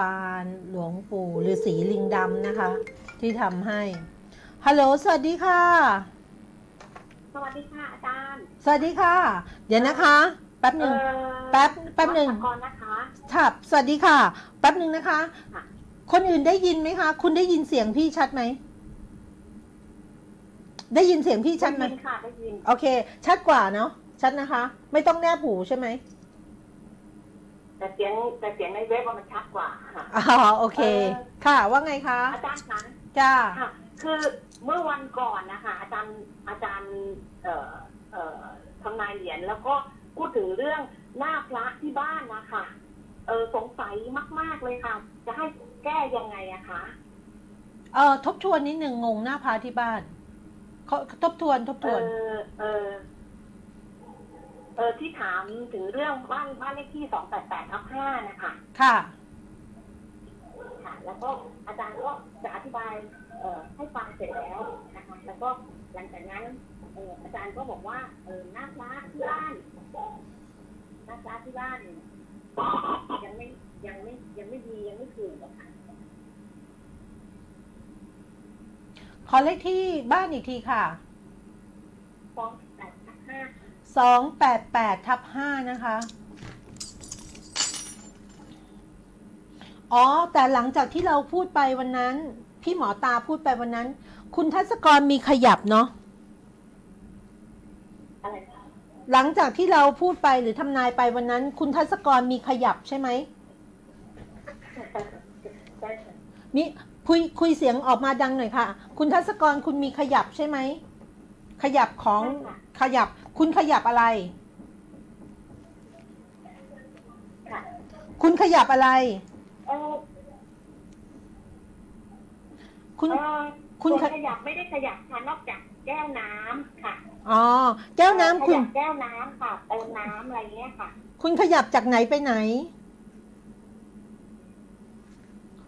ปานหลวงปู่ฤาษีลิงดำนะคะ ที่ทำให้ ฮัลโหล สวัสดีค่ะ สวัสดีค่ะอาจารย์ สวัสดีค่ะ เดี๋ยวนะคะ แป๊บหนึ่ง เอ่อแป๊บ แป๊บหนึ่งก่อนนะคะค่ะสวัสดีค่ะ แป๊บหนึ่งนะคะ ค่ะ คนอื่นได้ยินไหมคะ คุณได้ยินเสียงพี่ชัดไหม ได้ยินเสียงพี่ชัดไหม ได้ยินค่ะได้ยิน โอเค ชัดกว่าเนาะ ชัดนะคะ ไม่ต้องแนบหูใช่ไหม แต่เสียงแต่เสียงในเว็บว่ามันชัดกว่าค่ะ อ๋อโอเค เออ ค่ะว่าไงคะอาจารย์คะจ้าค่ะ คือเมื่อวันก่อนนะคะอาจารย์อาจารย์ เอ่อเอ่อทำนายเหรียญแล้วก็พูดถึงเรื่องหน้าพระที่บ้านนะคะเออสงสัยมาก ๆเลยค่ะ จะให้แก้ยังไงอะคะ เออทบทวนนิดหนึ่งงงหน้าพาที่บ้านเขาทบทวนทบทเอวน อเออเออที่ถามถึงเรื่องบ้านบ้านเลขที่สองแปดแปดทับห้านะคะค่ะค่ะ แล้วก็อาจารย์ก็จะอธิบายเอ่อให้ฟังเสร็จแล้วนะคะแล้วก็หลังจากนั้นเอ่ออาจารย์ก็บอกว่าเออหน้าพระที่บ้านหน้าพระที่บ้านเนี่ยยังไม่ยังไม่ยังไม่ดียังไม่ถูกอะค่ะขอเลขที่บ้านอีกทีค่ะสองแปดห้า สองแปดแปดทับห้านะคะ อ๋อ แต่หลังจากที่เราพูดไปวันนั้น พี่หมอตาพูดไปวันนั้น คุณทัศกรมีขยับเนาะอะไรคะหลังจากที่เราพูดไปหรือทำนายไปวันนั้น คุณทัศกรมีขยับใช่ไหมได้ค่ะมีคุยคุยเสียงออกมาดังหน่อยค่ะ คุณทัศกรคุณมีขยับใช่ไหม ขยับของขยับคุณขยับอะไรค่ะคุณขยับอะไรเออคุณเออคุณส่วนขขยับไม่ได้ขยับค่ะนอกจากแก้วน้ำค่ะอ๋อแก้วน้ำคุณขยับแก้วน้ำค่ะเติมน้ำอะไรเงี้ยค่ะ คุณขยับจากไหนไปไหน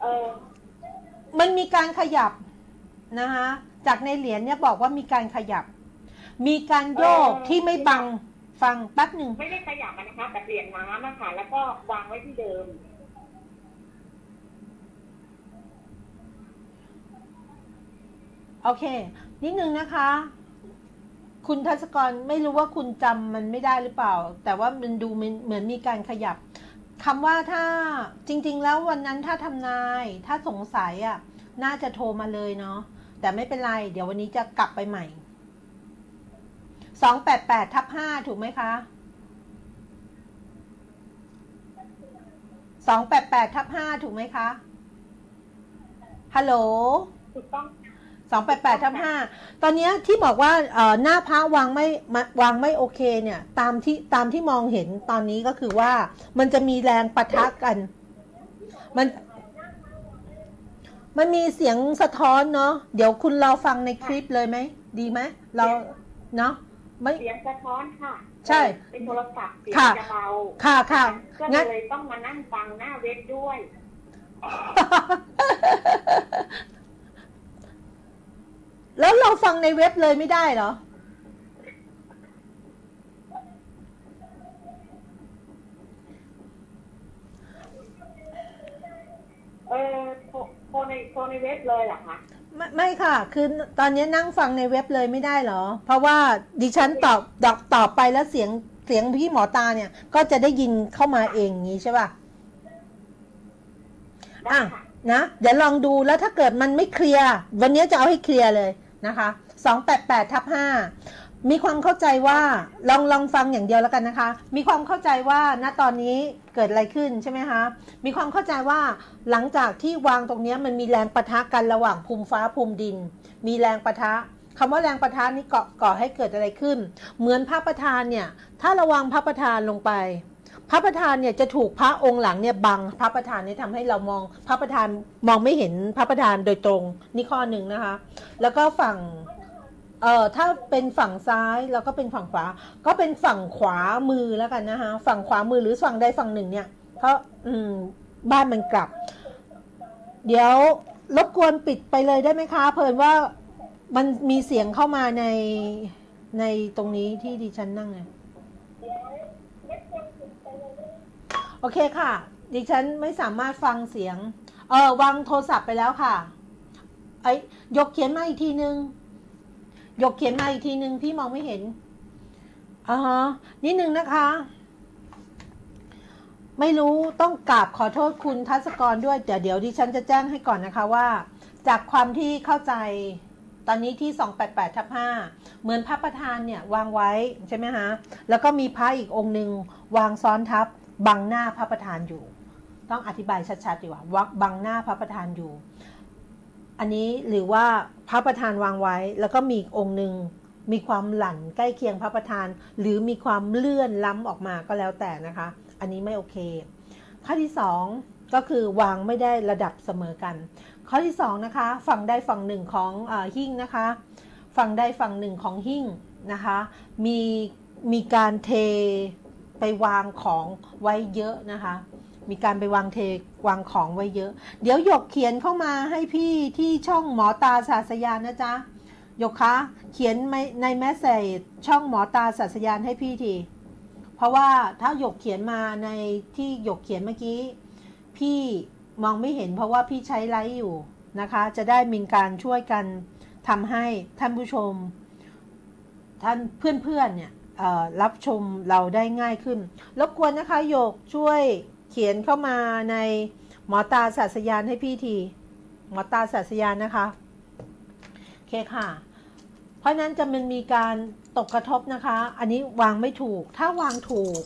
เออมันมีการขยับนะคะจากในเหรียญเนี่ยบอกว่ามีการขยับ มีการโยกเออที่ไม่บังฟังแป๊บหนึ่งไม่ได้ขยับอะนะคะแต่เปลี่ยนน้ำอะค่ะแล้วก็วางไว้ที่เดิม โอเค นิดนึงนะคะ คุณทัศกรไม่รู้ว่าคุณจำมันไม่ได้หรือเปล่า แต่ว่ามันดูเหมือนเหมือนมีการขยับคำว่าถ้าจริง ๆ แล้ววันนั้นถ้าทำนาย ถ้าสงสัยอะ น่าจะโทรมาเลยเนาะแต่ไม่เป็นไร เดี๋ยววันนี้จะกลับไปใหม่ สองแปดแปดทับห้าถูกไหมคะสองแปดแปดทับห้าถูกไหมคะ ฮัลโหล ถูกต้องสองแปดแปดทับห้าตอนเนี้ยที่บอกว่าเอ่อหน้าพระวางไม่มาวางไม่โอเคเนี่ย ตามที่ตามที่มองเห็นตอนนี้ก็คือว่า มันจะมีแรงปะทะกัน มัน มันมีเสียงสะท้อนเนาะ เดี๋ยวคุณรอฟังในคลิปเลยไหม ดีไหม เรา เนาะ ไม่ เสียงสะท้อนค่ะใช่เป็นโทรศัพท์เสียงค่ะ จะเบาค่ะค่ะก็งั้น เลยต้องมานั่งฟังหน้าเว็บด้วย แล้วเราฟังในเว็บเลยไม่ได้เหรอ เออโทรโทรในโทรในเว็บเลยเหรอคะ ไม่ไม่ค่ะ คือตอนนี้นั่งฟังในเว็บเลยไม่ได้เหรอ เพราะว่าดิฉันตอบตอบตอบไปแล้วเสียงเสียงพี่หมอตาเนี่ย ก็จะได้ยินเข้ามาเองอย่างนี้ใช่ป่ะได้อะค่ะนะเดี๋ยวลองดูแล้วถ้าเกิดมันไม่เคลียร์ วันนี้จะเอาให้เคลียร์เลยนะคะสองแปดแปดทับห้า มีความเข้าใจว่าลองลองฟังอย่างเดียวแล้วกันนะคะ มีความเข้าใจว่าณตอนนี้เกิดอะไรขึ้นใช่ไหมคะมีความเข้าใจว่าหลังจากที่วางตรงนี้มันมีแรงปะทะกันระหว่างภูมิฟ้าภูมิดิน มีแรงปะทะคำว่าแรงปะทะนี่ก่อก่อให้เกิดอะไรขึ้น เหมือนพระประธานเนี่ยถ้าระวังพระประธานลงไป พระประธานเนี่ยจะถูกพระองค์หลังเนี่ยบังพระประธานเนี่ยทำให้เรามองพระประธานมองไม่เห็นพระประธานโดยตรงนี่ข้อหนึ่งนะคะ แล้วก็ฝั่ง เอ่อถ้าเป็นฝั่งซ้ายแล้วก็เป็นฝั่งขวา ก็เป็นฝั่งขวามือแล้วกันนะคะฝั่งขวามือหรือฝั่งใดฝั่งหนึ่งเนี่ยเพราะอืมบ้านมันกลับ เดี๋ยวรบกวนปิดไปเลยได้ไหมคะ เพลินว่ามันมีเสียงเข้ามาในในตรงนี้ที่ดิฉันนั่งเนี่ยโอเคค่ะ ดิฉันไม่สามารถฟังเสียง เออวางโทรศัพท์ไปแล้วค่ะ ไอ้ยยกเขียนมาอีกทีนึง ยกเขียนมาอีกทีนึงพี่มองไม่เห็นอ่าฮะนิดนึงนะคะ ไม่รู้ต้องกราบขอโทษคุณทัศกรด้วยเดี๋ยวเดี๋ยวดิฉันจะแจ้งให้ก่อนนะคะว่า จากความที่เข้าใจตอนนี้ที่ 288ทับ5เหมือนพระประธานเนี่ยวางไว้ใช่ไหมฮะ แล้วก็มีพระอีกองค์หนึ่งวางซ้อนทับบังหน้าพระประธานอยู่ ต้องอธิบายชัดๆดีกว่าวักบังหน้าพระประธานอยู่ อันนี้หรือว่าพระประธานวางไว้ แล้วก็มีองค์หนึ่งมีความหลั่นใกล้เคียงพระประธาน หรือมีความเลื่อนล้ำออกมาก็แล้วแต่นะคะ อันนี้ไม่โอเค ข้อที่สองก็คือวางไม่ได้ระดับเสมอกัน ข้อที่สองนะคะฝั่งใดฝั่งหนึ่งของออหิ้งนะคะฝั่งใดฝั่งหนึ่งของหิ้งนะคะมีมีการเทไปวางของไว้เยอะนะคะ มีการไปวางเทวางของไว้เยอะ เดี๋ยวหยกเขียนเข้ามาให้พี่ที่ช่องหมอตาศาสยานนะจ๊ะหยกคะเขียนในแมสเซจช่องหมอตาศาสยานให้พี่ทีเพราะว่าถ้าหยกเขียนมาในที่หยกเขียนเมื่อกี้ พี่มองไม่เห็นเพราะว่าพี่ใช้ไลฟ์อยู่นะคะ จะได้มีการช่วยกันทำให้ท่านผู้ชม ท่านเพื่อนๆเนี่ยเอ่อรับชมเราได้ง่ายขึ้นรบกวนนะคะโยกช่วย เขียนเข้ามาในหมอตาศาสยานให้พี่ที หมอตาศาสยานนะคะโอเคค่ะ เพราะนั้นจะมันมีการตกกระทบนะคะ อันนี้วางไม่ถูก ถ้าวางถูก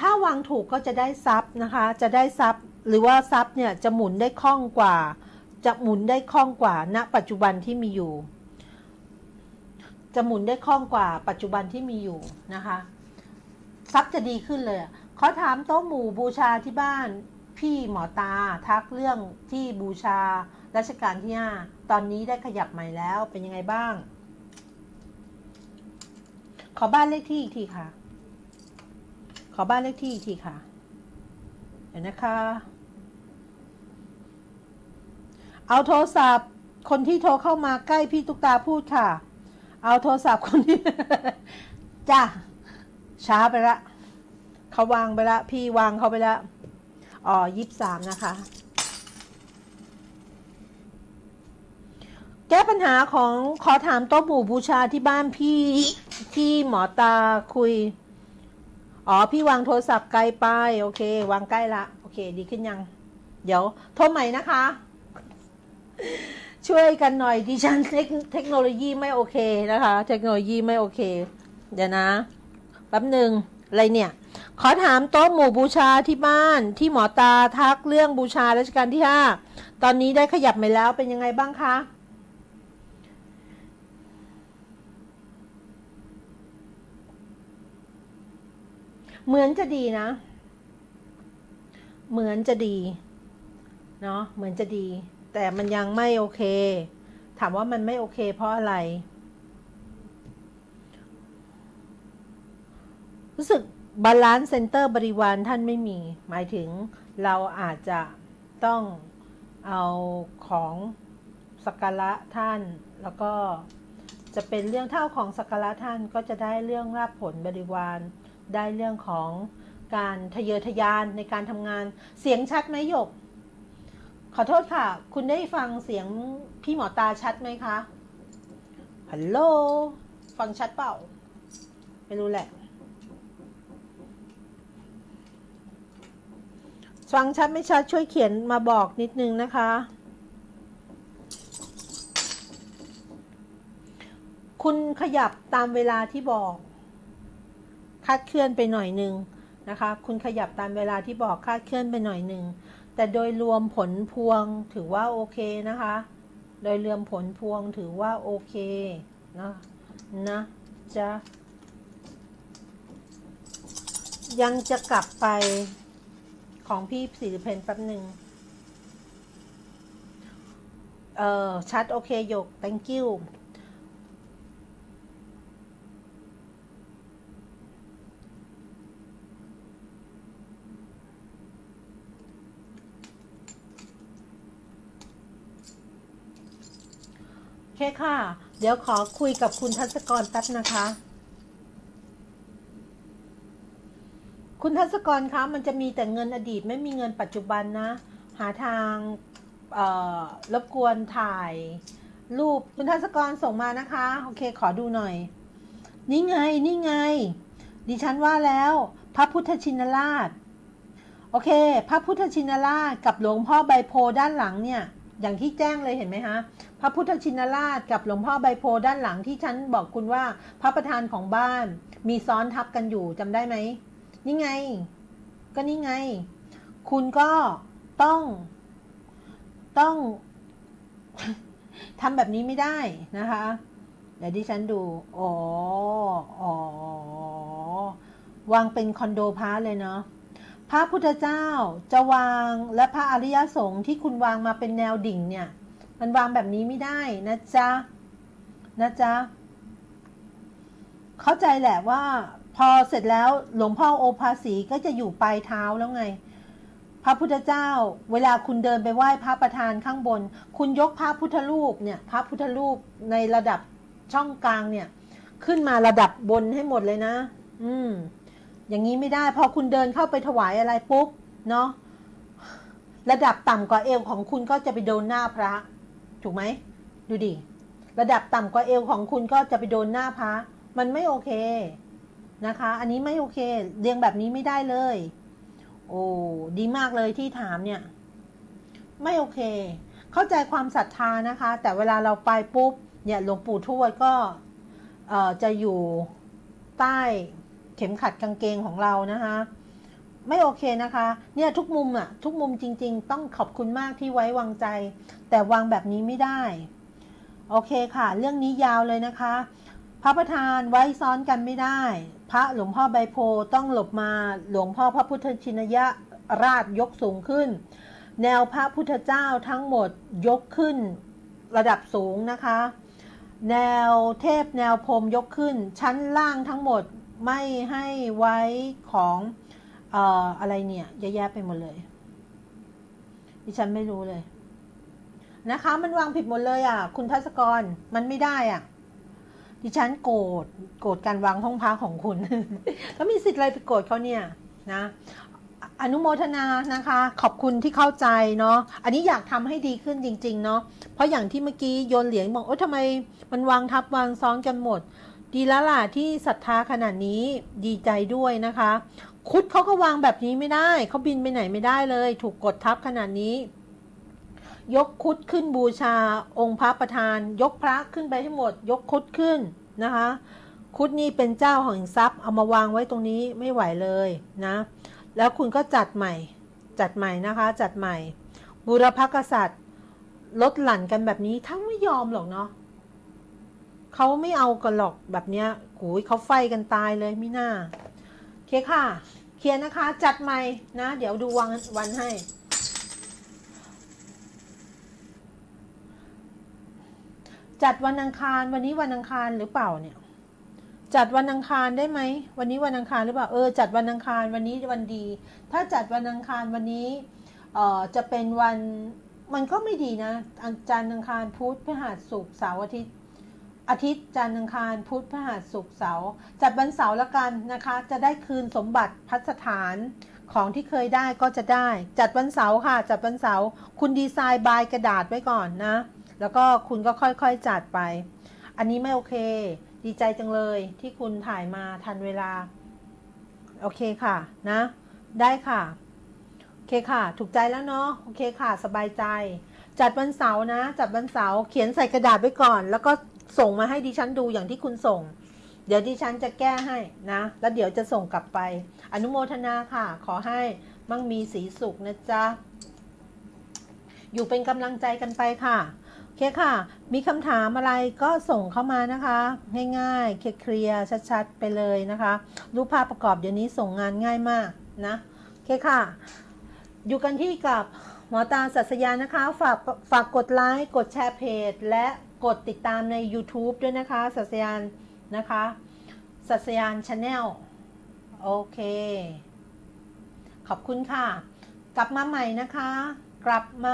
ถ้าวางถูกก็จะได้ซับนะคะ จะได้ซับหรือว่าซับเนี่ยจะหมุนได้คล่องกว่า จะหมุนได้คล่องกว่าณปัจจุบันที่มีอยู่ จะหมุนได้คล่องกว่าปัจจุบันที่มีอยู่นะคะซับจะดีขึ้นเลย ขอถามโต๊ะหมู่บูชาที่บ้าน พี่หมอตาทักเรื่องที่บูชารัชกาลที่ห้าตอนนี้ได้ขยับใหม่แล้วเป็นยังไงบ้าง ขอบ้านเลขที่อีกทีค่ะ ขอบ้านเลขที่อีกทีค่ะ เดี๋ยวนะคะ เอาโทรศัพท์ คนที่โทรเข้ามาใกล้พี่ตุ๊กตาพูดค่ะ เอาโทรศัพท์คนที่จ้ะช้าไปละ เขาวางไปละ พี่วางเขาไปละอ๋อยี่สามนะคะ แก้ปัญหาของขอถามโต๊ะหมู่บูชาที่บ้านพี่ที่หมอตาคุย อ๋อ พี่วางโทรศัพท์ไกลไป โอเค วางใกล้ละ โอเค ดีขึ้นยัง เดี๋ยว โทรใหม่นะคะ ช่วยกันหน่อยดิฉันเทคเทคโนโลยีไม่โอเคนะคะ เทคโนโลยีไม่โอเค เดี๋ยวนะแป๊บหนึ่งอะไรเนี่ย ขอถามโต๊ะหมู่บูชาที่บ้านที่หมอตาทักเรื่องบูชารัชกาลที่ห้าตอนนี้ได้ขยับไปแล้วเป็นยังไงบ้างคะเหมือนจะดีนะ เหมือนจะดี เนาะเหมือนจะดี แต่มันยังไม่โอเค ถามว่ามันไม่โอเค เพราะอะไร รู้สึก บาลานซ์เซนเตอร์บริวารท่านไม่มี หมายถึงเราอาจจะต้องเอาของสักการะท่าน แล้วก็จะเป็นเรื่องเท่าของสักการะท่านก็จะได้เรื่องราบผลบริวาร ได้เรื่องของการทะเยอทะยานในการทำงานเสียงชัดไหมหยก ขอโทษค่ะ คุณได้ฟังเสียงพี่หมอตาชัดไหมคะฮัลโหลฟังชัดเปล่า ไม่รู้แหละ ฟังชัดไม่ชัดช่วยเขียนมาบอกนิดนึงนะคะ คุณขยับตามเวลาที่บอกคาดเคลื่อนไปหน่อยหนึ่งนะคะ คุณขยับตามเวลาที่บอกคาดเคลื่อนไปหน่อยหนึ่งแต่โดยรวมผลพวงถือว่าโอเคนะคะ โดยรวมผลพวงถือว่าโอเคนะนะจะยังจะกลับไป ของพี่สิริเพนแป๊บหนึ่งเออชัดโอเคหยก thank you โอเคค่ะ เดี๋ยวขอคุยกับคุณทัศกรแป๊บนะคะ คุณทัศกรคะมันจะมีแต่เงินอดีตไม่มีเงินปัจจุบันนะ หาทางรบกวนถ่าย รูปคุณทัศกรส่งมานะคะ โอเค ขอดูหน่อย นี่ไงนี่ไง ดิฉันว่าแล้ว พระพุทธชินราช โอเค พระพุทธชินราชกับหลวงพ่อใบโพล์ด้านหลังเนี่ย อย่างที่แจ้งเลยเห็นไหมฮะพระพุทธชินราชกับหลวงพ่อใบโพล์ด้านหลังที่ฉันบอกคุณว่า พระประธานของบ้านมีซ้อนทับกันอยู่จำได้ไหม นี่ไง ก็นี่ไง คุณก็ต้องต้องทำแบบนี้ไม่ได้นะคะ เดี๋ยวดิฉันดู อ๋อ อ๋อ วางเป็นคอนโดพระเลยเนาะ พระพุทธเจ้าจะวางและพระอริยสงฆ์ที่คุณวางมาเป็นแนวดิ่งเนี่ย มันวางแบบนี้ไม่ได้นะจ๊ะ นะจ๊ะ เข้าใจแหละว่า พอเสร็จแล้วหลวงพ่อโอภาสีก็จะอยู่ปลายเท้าแล้วไง พระพุทธเจ้า เวลาคุณเดินไปไหว้พระประธานข้างบน คุณยกพระพุทธรูปเนี่ยพระพุทธรูปในระดับช่องกลางเนี่ย ขึ้นมาระดับบนให้หมดเลยนะ อืม อย่างนี้ไม่ได้ พอคุณเดินเข้าไปถวายอะไรปุ๊บเนาะระดับต่ำกว่าเอวของคุณก็จะไปโดนหน้าพระ ถูกไหมดูดิระดับต่ำกว่าเอวของคุณก็จะไปโดนหน้าพระ มันไม่โอเค นะคะ อันนี้ไม่โอเค เรียงแบบนี้ไม่ได้เลย โอ้ดีมากเลยที่ถามเนี่ย ไม่โอเค เข้าใจความศรัทธานะคะ แต่เวลาเราไปปุ๊บเนี่ยหลวงปู่ทวดก็เอ่อจะอยู่ใต้เข็มขัดกางเกงของเรานะคะ ไม่โอเคนะคะ เนี่ยทุกมุมอะทุกมุมจริง ๆ ต้องขอบคุณมากที่ไว้วางใจ แต่วางแบบนี้ไม่ได้ โอเคค่ะ เรื่องนี้ยาวเลยนะคะ พระประธานไว้ซ้อนกันไม่ได้ พระหลวงพ่อใบโพต้องหลบมาหลวงพ่อพระพุทธชินยราชยกสูงขึ้น แนวพระพุทธเจ้าทั้งหมดยกขึ้นระดับสูงนะคะ แนวเทพแนวพรมยกขึ้น ชั้นล่างทั้งหมดไม่ให้ไว้ของเอ่ออะไรเนี่ยเยอะแยะไปหมดเลยดิฉันไม่รู้เลย นะคะ มันวางผิดหมดเลยอะ คุณทัศกรมันไม่ได้อะ ดิฉันโกรธโกรธการวางห้องพักของคุณ แล้วมีสิทธิ์อะไรไปโกรธเขาเนี่ยนะอนุโมทนานะคะ ขอบคุณที่เข้าใจเนาะอันนี้อยากทำให้ดีขึ้นจริง ๆ เนาะเพราะอย่างที่เมื่อกี้โยนเหรียญบอกโอ้ทำไมมันวางทับวางซ้อนกันหมด ดีแล้วล่ะที่ศรัทธาขนาดนี้ดีใจด้วยนะคะ คุดเขาก็วางแบบนี้ไม่ได้ เขาบินไปไหนไม่ได้เลย ถูกกดทับขนาดนี้ ยกคุดขึ้นบูชาองค์พระประธาน ยกพระขึ้นไปให้หมด ยกคุดขึ้นนะคะ คุดนี่เป็นเจ้าแห่งทรัพย์เอามาวางไว้ตรงนี้ไม่ไหวเลยนะ แล้วคุณก็จัดใหม่ จัดใหม่นะคะ จัดใหม่ บุรพกษัตริย์ลดหลั่นกันแบบนี้ทั้งไม่ยอมหรอกเนาะเขาไม่เอากันหรอกแบบเนี้ยโอ้ยเขาไฟกันตายเลยมิน่า เคค่ะ เคลียร์นะคะ จัดใหม่นะ เดี๋ยวดูวันวันให้ จัดวันอังคารวันนี้วันอังคารหรือเปล่าเนี่ย จัดวันอังคารได้ไหมวันนี้วันอังคารหรือเปล่าเออจัดวันอังคารวันนี้วันดี ถ้าจัดวันอังคารวันนี้เอ่อจะเป็นวันมันก็ไม่ดีนะอังจันทร์อังคารพุธพฤหัสศุกร์เสาร์อาทิตย์อาทิตย์จันทร์อังคารพุธพฤหัสศุกร์เสาร์จัดวันเสาร์ละกันนะคะ จะได้คืนสมบัติพัสถานของที่เคยได้ก็จะได้ จัดวันเสาร์ค่ะ จัดวันเสาร์คุณดีไซน์บายกระดาษไว้ก่อนนะ แล้วก็คุณก็ค่อยๆจัดไป อันนี้ไม่โอเค ดีใจจังเลยที่คุณถ่ายมาทันเวลา โอเคค่ะนะ ได้ค่ะ โอเคค่ะ ถูกใจแล้วเนาะ โอเคค่ะ สบายใจ จัดวันเสาร์นะ จัดวันเสาร์ เขียนใส่กระดาษไว้ก่อน แล้วก็ส่งมาให้ดิฉันดูอย่างที่คุณส่ง เดี๋ยวดิฉันจะแก้ให้นะ แล้วเดี๋ยวจะส่งกลับไป อนุโมทนาค่ะ ขอให้มั่งมีสีสุขนะจ๊ะอยู่เป็นกำลังใจกันไปค่ะ เคค่ะ มีคำถามอะไรก็ส่งเข้ามานะคะ ง่ายๆ เคลียร์ชัดๆ ไปเลยนะคะ รูปภาพประกอบเดี๋ยวนี้ส่งงานง่ายมากนะเคค่ะ อยู่กันที่กับหมอตาสัสยานะคะ ฝากฝากกดไลค์ กดแชร์เพจ และกดติดตามใน YouTube ด้วยนะคะสัสยานนะคะสัสยานชาแนลโอเค ขอบคุณค่ะ กลับมาใหม่นะคะ กลับมา